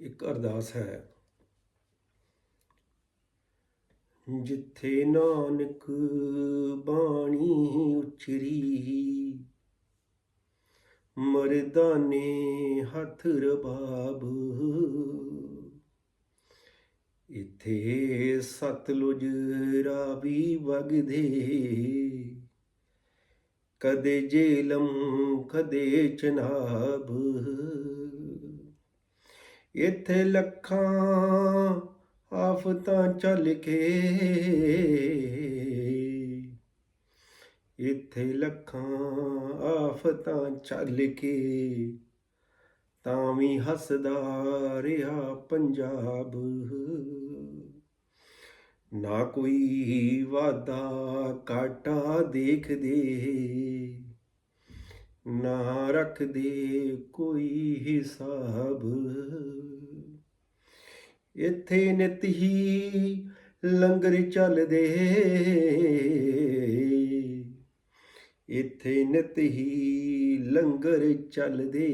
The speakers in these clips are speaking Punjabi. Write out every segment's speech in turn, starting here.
ਇੱਕ ਅਰਦਾਸ ਹੈ। ਜਿੱਥੇ ਨਾਨਕ ਬਾਣੀ ਉਚਰੀ ਮਰਦਾਨੇ ਹੱਥ ਰਬਾਬ। ਇਥੇ ਸਤਲੁਜ ਰਾਵੀ ਵਗਦੇ, ਕਦੇ ਜੇਲਮ, ਕਦੇ ਚਨਾਬ। ਇੱਥੇ ਲੱਖਾਂ ਆਫਤਾਂ ਚੱਲ ਕੇ। ਇੱਥੇ ਲੱਖਾਂ ਆਫਤਾਂ ਚੱਲ ਕੇ ਤਾਂ ਵੀ ਹੱਸਦਾ ਰਿਹਾ ਪੰਜਾਬ। ਨਾ ਕੋਈ ਵਾਦਾ ਕਾਟਾ ਦੇਖਦੇ, ਨਾ ਰੱਖਦੇ ਕੋਈ ਹਿਸਾਬ। ਇੱਥੇ ਨਿਤ ਹੀ ਲੰਗਰ ਚੱਲਦੇ। ਇੱਥੇ ਨਿਤ ਹੀ ਲੰਗਰ ਚੱਲਦੇ।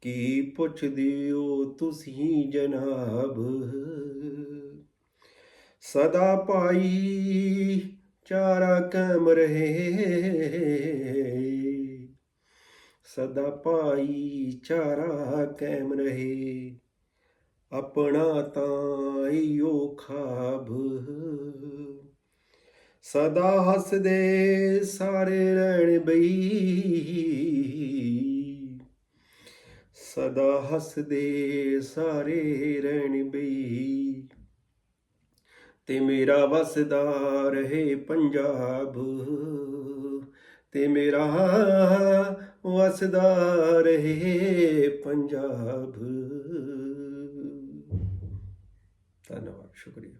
ਕੀ ਪੁੱਛਦੇ ਹੋ ਤੁਸੀਂ ਜਨਾਬ? ਸਦਾ ਪਾਈ ਚਾਰਾ ਕਾਇਮ ਰਹੇ। ਸਦਾ ਪਾਈ ਚਾਰਾ ਕੈਮ ਰਹੇ। ਆਪਣਾ ਤਾਂ ਈਓ ਖਾਬ। ਸਦਾ ਹੱਸਦੇ ਸਾਰੇ ਰਹਿਣ ਬਈ। ਸਦਾ ਹੱਸਦੇ ਸਾਰੇ ਰਹਿਣ ਬਈ। ਤੇ ਮੇਰਾ ਵਸਦਾ ਰਹੇ ਪੰਜਾਬ। ਤੇ ਮੇਰਾ ਵਸਦਾ ਰਹੇ ਪੰਜਾਬ। ਧੰਨਵਾਦ ਸ਼ੁਕਰੀਆ।